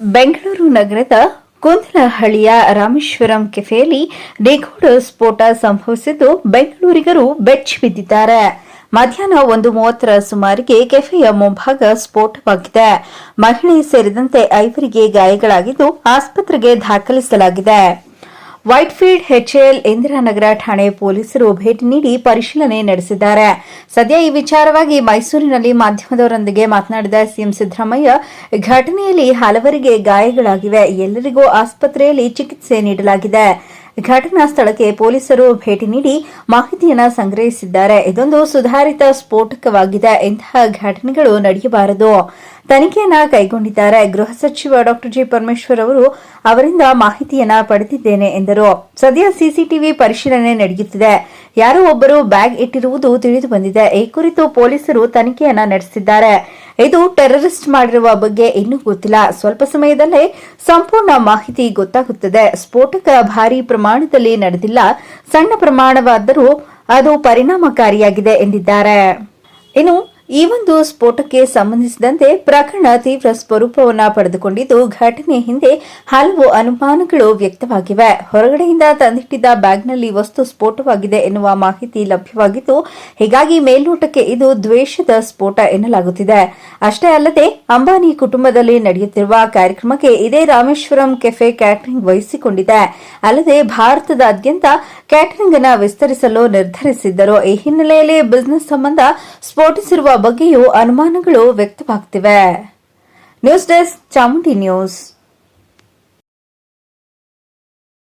ಬೆಂಗಳೂರು ನಗರದ ಕುಂದಲಹಳ್ಳಿಯ ರಾಮೇಶ್ವರಂ ಕೆಫೆಯಲ್ಲಿ ನಿಗೂಢ ಸ್ಫೋಟ ಸಂಭವಿಸಿದ್ದು ಬೆಂಗಳೂರಿಗರು ಬೆಚ್ಚಿ ಬಿದ್ದಿದ್ದಾರೆ. ಮಧ್ಯಾಹ್ನ ಒಂದು ಮೂವತ್ತರ ಸುಮಾರಿಗೆ ಕೆಫೆಯ ಮುಂಭಾಗ ಸ್ಫೋಟವಾಗಿದೆ. ಮಹಿಳೆ ಸೇರಿದಂತೆ ಐವರಿಗೆ ಗಾಯಗಳಾಗಿದ್ದು ಆಸ್ಪತ್ರೆಗೆ ದಾಖಲಿಸಲಾಗಿದೆ. ವೈಟ್ಫೀಲ್ಡ್ ಹೆಚ್ಎಲ್ ಇಂದಿರಾನಗರ ಠಾಣೆ ಪೊಲೀಸರು ಭೇಟಿ ನೀಡಿ ಪರಿಶೀಲನೆ ನಡೆಸಿದ್ದಾರೆ. ಸದ್ಯ ಈ ವಿಚಾರವಾಗಿ ಮೈಸೂರಿನಲ್ಲಿ ಮಾಧ್ಯಮದವರೊಂದಿಗೆ ಮಾತನಾಡಿದ ಸಿಎಂ ಸಿದ್ದರಾಮಯ್ಯ, ಘಟನೆಯಲ್ಲಿ ಹಲವರಿಗೆ ಗಾಯಗಳಾಗಿವೆ. ಎಲ್ಲರಿಗೂ ಆಸ್ಪತ್ರೆಯಲ್ಲಿ ಚಿಕಿತ್ಸೆ ನೀಡಲಾಗಿದೆ. ಘಟನಾ ಸ್ಥಳಕ್ಕೆ ಪೊಲೀಸರು ಭೇಟಿ ನೀಡಿ ಮಾಹಿತಿಯನ್ನು ಸಂಗ್ರಹಿಸಿದ್ದಾರೆ. ಇದೊಂದು ಸುಧಾರಿತ ಸ್ಫೋಟಕವಾಗಿದೆ. ಇಂತಹ ಘಟನೆಗಳು ನಡೆಯಬಾರದು. ತನಿಖೆಯನ್ನ ಕೈಗೊಂಡಿದ್ದಾರೆ. ಗೃಹ ಸಚಿವ ಡಾ. ಜಿ. ಪರಮೇಶ್ವರ್ ಅವರು ಅವರಿಂದ ಮಾಹಿತಿಯನ್ನ ಪಡೆದಿದ್ದೇನೆ ಎಂದರು. ಸದ್ಯ ಸಿಸಿಟಿವಿ ಪರಿಶೀಲನೆ ನಡೆಯುತ್ತಿದೆ. ಯಾರೋ ಒಬ್ಬರು ಬ್ಯಾಗ್ ಇಟ್ಟಿರುವುದು ತಿಳಿದು ಬಂದಿದೆ. ಈ ಕುರಿತು ಪೊಲೀಸರು ತನಿಖೆಯನ್ನ ನಡೆಸಿದ್ದಾರೆ. ಇದು ಟೆರರಿಸ್ಟ್ ಮಾಡಿರುವ ಬಗ್ಗೆ ಇನ್ನೂ ಗೊತ್ತಿಲ್ಲ. ಸ್ವಲ್ಪ ಸಮಯದಲ್ಲೇ ಸಂಪೂರ್ಣ ಮಾಹಿತಿ ಗೊತ್ತಾಗುತ್ತದೆ. ಸ್ಫೋಟಕ ಭಾರಿ ಪ್ರಮಾಣದಲ್ಲಿ ನಡೆದಿಲ್ಲ. ಸಣ್ಣ ಪ್ರಮಾಣವಾದರೂ ಅದು ಪರಿಣಾಮಕಾರಿಯಾಗಿದೆ ಎಂದಿದ್ದಾರೆ. ಇನ್ನು ಈ ಒಂದು ಸ್ಫೋಟಕ್ಕೆ ಸಂಬಂಧಿಸಿದಂತೆ ಪ್ರಕರಣ ತೀವ್ರ ಸ್ವರೂಪವನ್ನು ಪಡೆದುಕೊಂಡಿದ್ದು, ಘಟನೆ ಹಿಂದೆ ಹಲವು ಅನುಮಾನಗಳು ವ್ಯಕ್ತವಾಗಿವೆ. ಹೊರಗಡೆಯಿಂದ ತಂದಿಟ್ಟಿದ್ದ ಬ್ಯಾಗ್ನಲ್ಲಿ ವಸ್ತು ಸ್ಫೋಟವಾಗಿದೆ ಎನ್ನುವ ಮಾಹಿತಿ ಲಭ್ಯವಾಗಿದ್ದು, ಹೀಗಾಗಿ ಮೇಲ್ನೋಟಕ್ಕೆ ಇದು ದ್ವೇಷದ ಸ್ಫೋಟ ಎನ್ನಲಾಗುತ್ತಿದೆ. ಅಷ್ಟೇ ಅಲ್ಲದೆ, ಅಂಬಾನಿ ಕುಟುಂಬದಲ್ಲಿ ನಡೆಯುತ್ತಿರುವ ಕಾರ್ಯಕ್ರಮಕ್ಕೆ ಇದೇ ರಾಮೇಶ್ವರಂ ಕೆಫೆ ಕ್ಯಾಟರಿಂಗ್ ವಹಿಸಿಕೊಂಡಿದೆ. ಅಲ್ಲದೆ, ಭಾರತದಾದ್ಯಂತ ಕ್ಯಾಟರಿಂಗ್ ಅನ್ನು ವಿಸ್ತರಿಸಲು ನಿರ್ಧರಿಸಿದ್ದರು. ಈ ಹಿನ್ನೆಲೆಯಲ್ಲಿ ಬಿಸಿನೆಸ್ ಸಂಬಂಧ ಸ್ಫೋಟಿಸಿರುವ ಬಗ್ಗೆಯೂ ಅನುಮಾನಗಳು ವ್ಯಕ್ತವಾಗ್ತಿವೆ. News desk Chamundi news.